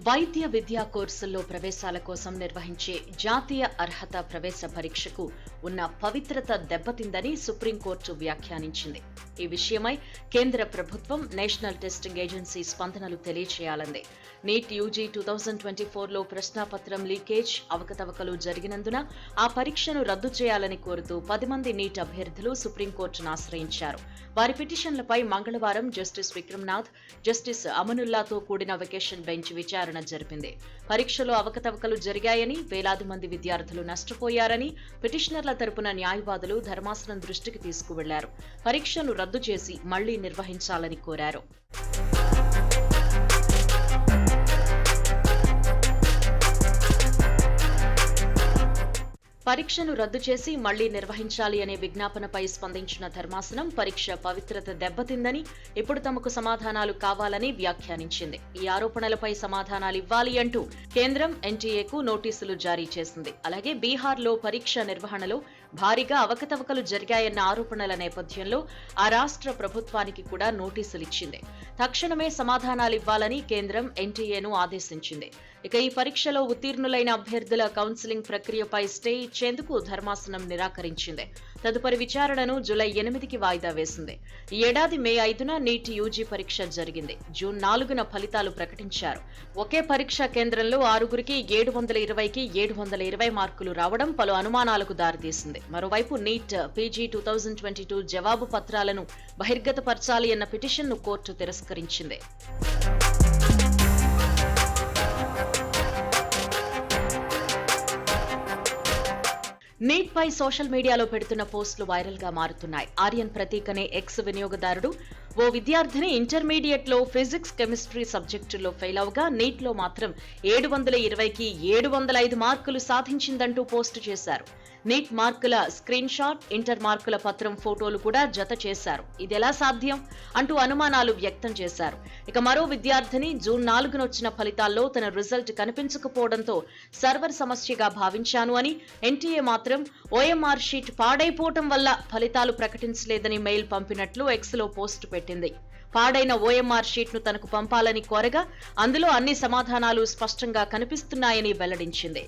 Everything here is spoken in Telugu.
వైద్య విద్యా కోర్సుల్లో ప్రవేశాల కోసం నిర్వహించే జాతీయ అర్హత ప్రవేశ పరీక్షకు ఉన్న పవిత్రత దెబ్బతిందని సుప్రీంకోర్టు వ్యాఖ్యానించింది. ఈ విషయమై కేంద్ర ప్రభుత్వం నేషనల్ టెస్టింగ్ ఏజెన్సీ స్పందనలు తెలియచేయాలంది. NEET U G two thousand twenty ఫోర్లో ప్రశ్నాపత్రం లీకేజ్ అవకతవకలు జరిగినందున ఆ పరీక్షను రద్దు చేయాలని కోరుతూ పది మంది నీట్ అభ్యర్థులు సుప్రీంకోర్టును ఆశ్రయించారు. వారి పిటిషన్లపై మంగళవారం జస్టిస్ విక్రమ్నాథ్ జస్టిస్ అమనుల్లాతో కూడిన వెకేషన్ బెంచ్ విచారణ జరిపింది. పరీక్షలో అవకతవకలు జరిగాయని వేలాది మంది విద్యార్థులు నష్టపోయారని పిటిషనర్ల తరపున న్యాయవాదులు ధర్మాసనం దృష్టికి తీసుకువెళ్ళారు. పరీక్షను రద్దు చేసి మళ్ళీ నిర్వహించాలని కోరారు. పరీక్షను రద్దు చేసి మళ్ళీ నిర్వహించాలి అనే విజ్ఞాపనపై స్పందించిన ధర్మాసనం పరీక్ష పవిత్రత దెబ్బతిందని ఇప్పుడు తమకు సమాధానాలు కావాలని వ్యాఖ్యానించింది. ఈ ఆరోపణలపై సమాధానాలు ఇవ్వాలి అంటూ కేంద్రం ఎన్టీఏకు నోటీసులు జారీ చేసింది. అలాగే బీహార్లో పరీక్ష నిర్వహణలో భారీగా అవకతవకలు జరిగాయన్న ఆరోపణల నేపథ్యంలో ఆ రాష్ట్ర ప్రభుత్వానికి కూడా నోటీసులు ఇచ్చింది తక్షణమే సమాధానాలు ఇవ్వాలని కేంద్రం ఎన్టీఏను ఆదేశించింది. ఇక ఈ పరీక్షలో ఉత్తీర్ణులైన అభ్యర్థుల కౌన్సిలింగ్ ప్రక్రియపై స్టే ఇచ్చేందుకు ధర్మాసనం నిరాకరించింది. తదుపరి విచారణను జూలై ఎనిమిదికి వాయిదా వేసింది. ఈ ఏడాది మే ఐదున నీట్ యూజీ పరీక్ష జరిగింది. జూన్ నాలుగున ఫలితాలు ప్రకటించారు. ఒకే పరీక్షా కేంద్రంలో ఆరుగురికి ఏడు వందల ఇరవైకి ఏడు వందల ఇరవై మార్కులు రావడం పలు అనుమానాలకు దారితీసింది. మరోవైపు NEET P G two thousand twenty two జవాబు పత్రాలను బహిర్గతపరచాలి అన్న పిటిషన్ను కోర్టు తిరస్కరించింది. నీట్ పై సోషల్ మీడియాలో పెడుతున్న పోస్టులు వైరల్గా మారుతున్నాయి. ఆర్యన్ ప్రతీక్ అనే ఎక్స్ వినియోగదారుడు ఓ విద్యార్థిని ఇంటర్మీడియట్లో ఫిజిక్స్ కెమిస్ట్రీ సబ్జెక్టులో ఫెయిల్ అవగా నీట్లో మాత్రం ఏడు వందల ఇరవైకి ఏడు వందల ఐదు మార్కులు సాధించిందంటూ పోస్టు చేశారు. నీట్ మార్కుల స్క్రీన్ షాట్ ఇంటర్ మార్కుల పత్రం ఫోటోలు కూడా జత చేశారు. ఇది ఎలా సాధ్యం? అంటూ అనుమానాలు వ్యక్తం చేశారు. ఇక మరో విద్యార్థిని జూన్ నాలుగున వచ్చిన ఫలితాల్లో తన రిజల్ట్ కనిపించకపోవడంతో సర్వర్ సమస్యగా భావించాను అని ఎన్టీఏ మాత్రం ఓఎంఆర్ షీట్ పాడైపోవటం వల్ల ఫలితాలు ప్రకటించలేదని మెయిల్ పంపినట్లు ఎక్స్లో పోస్ట్ పెట్టింది. పాడైన ఓఎంఆర్ షీట్ను తనకు పంపాలని కోరగా అందులో అన్ని సమాధానాలు స్పష్టంగా కనిపిస్తున్నాయని వెల్లడించింది.